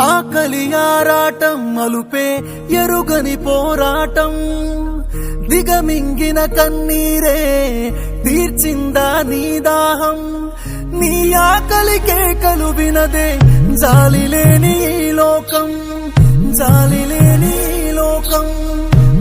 ఆకలి ఆరాటం మలుపే ఎరుగని పోరాటం. దిగమింగిన కన్నీరే తీర్చిందా నీ దాహం? నీ ఆకలి కేకలు వినదే జాలి లేని లోకం. జాలి లేని లోకం.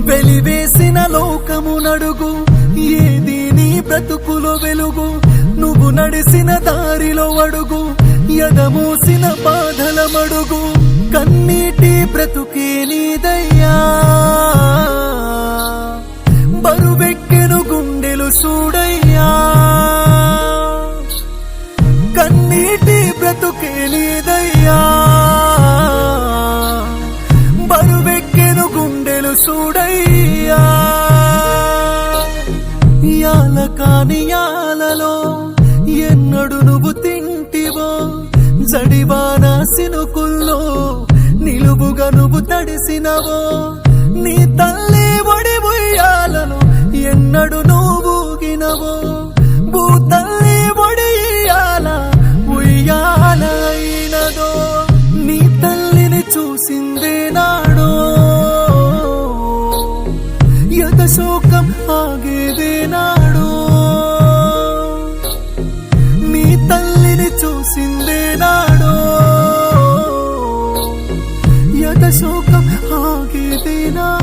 వెలివేసిన లోకము నడుగు. ఏది నీ బ్రతుకులో వెలుగు? నువ్వు నడిసిన దారిలో అడుగు. ఎదమూసిన బాధల మడుగు. కన్నీటి బ్రతుకేలీదయ్యా బరువెక్కెను గుండెలు చూడయ్యా కన్నీటి బ్రతుకేలీదయ్యా బరువెక్కెను గుండెలు చూడయ్యా యాల కాని యాలలో ఎన్నడు నువ్వు తింటివో జడివానా సినుకుల్లో నిలువుగా నువ్వు తడిసినవో నీ తల్లి ఒడి ఉయ్యాలను ఎన్నడు నువ్వు ఊగినవో. భూ తల్లి ఒడి ఇయ్యాల నీ తల్లిని చూసిందే నాడో. యథశోకం ఆగేదే నాడు. నీ తల్లిని చూసిందే నాడు. యత శోకం ఆగేదే నాడు